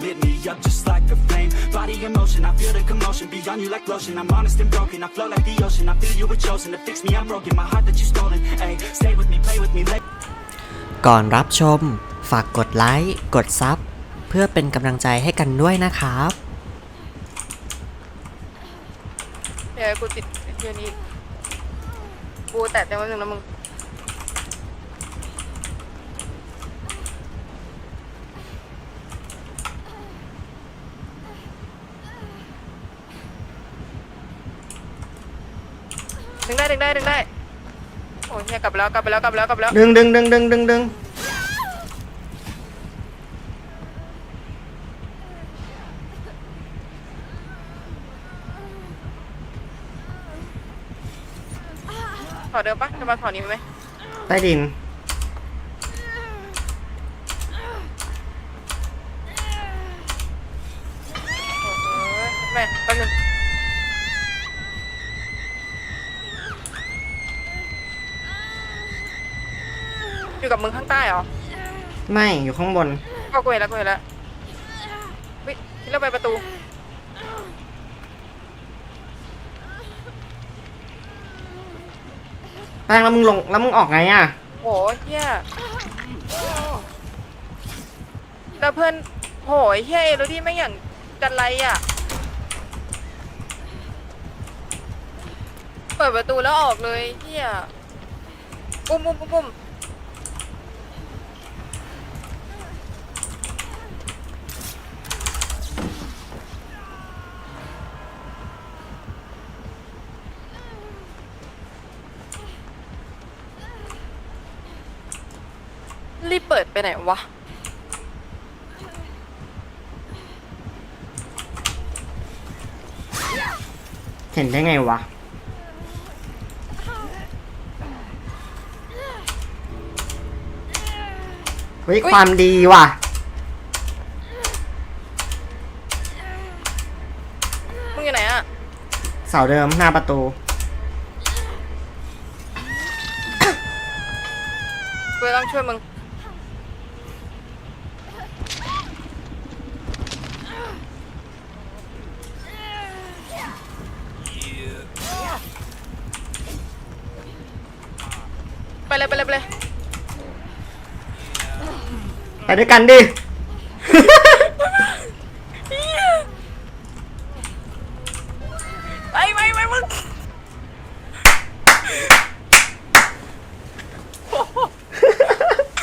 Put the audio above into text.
lit me up just like a flame. Body in motion, I feel the commotion beyond you like lotion. I'm honest and broken, I flow like the ocean. I feel you were chosen to fix me. I'm broken, my heart that you stolen. Ayy, stay with me, play with me, let ก่อนรับชม ฝากกดไลค์ กดซับ เพื่อเป็นกำลังใจให้กันด้วยนะครับ เดี๋ยวกูติดไอ้เฮียนี้ กูแตะเต็มวันหนึ่งนะมึง ดึงได้ดึงได้ดึงได้โอ้ยเฮียกลับไปแล้วกลับไปแล้วกลับไปแล้วกลับไปแล้วดึงดึงดึงดึงดึงดึงถอดเดิมปะจะมาถอดนี้ไหมใต้ดิน โอ้โหแม่แป๊บนึง อยู่กับมึงข้างใต้เหรอไม่อยู่ข้างบน ก็กูเห็นแล้วกูเห็นแล้ววิที่เราไปประตู แป้งแล้วมึงลงแล้วมึงออกไงอะ โหเฮียแล้วเพื่อนโหยเฮียเอโรดี้ไม่งอย่างกันไรอะ เปิดประตูแล้วออกเลยเฮียปุ้มปุ้มปุ้มปุ้ม รีบเปิดไปไหนวะ เห็นได้ไงวะ เฮ้ย อุ๊ย ความดีว่ะ มึงอยู่ไหนอะเสาเดิมหน้าประตู กูจะต้องช่วยมึง เลยไปเลยไปเลย ไปด้วยกันดิ